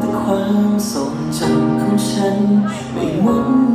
แต่ความทรงจำของฉันไม่หมด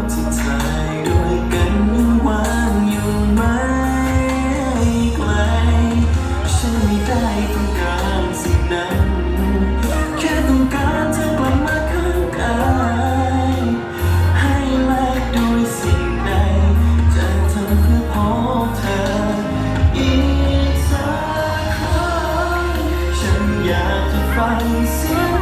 ปที่ถ่าดยกันยังวางอยู่ไหมไกล ฉันไม่ได้ต้องการสิ่งนั้น แค่ต้องการเธอลับมาข้างกายให้แลกด้วยสิ่งใด จะทำเพื่อพบเธออีกสักครั้ง ฉันอยากฝังเสียง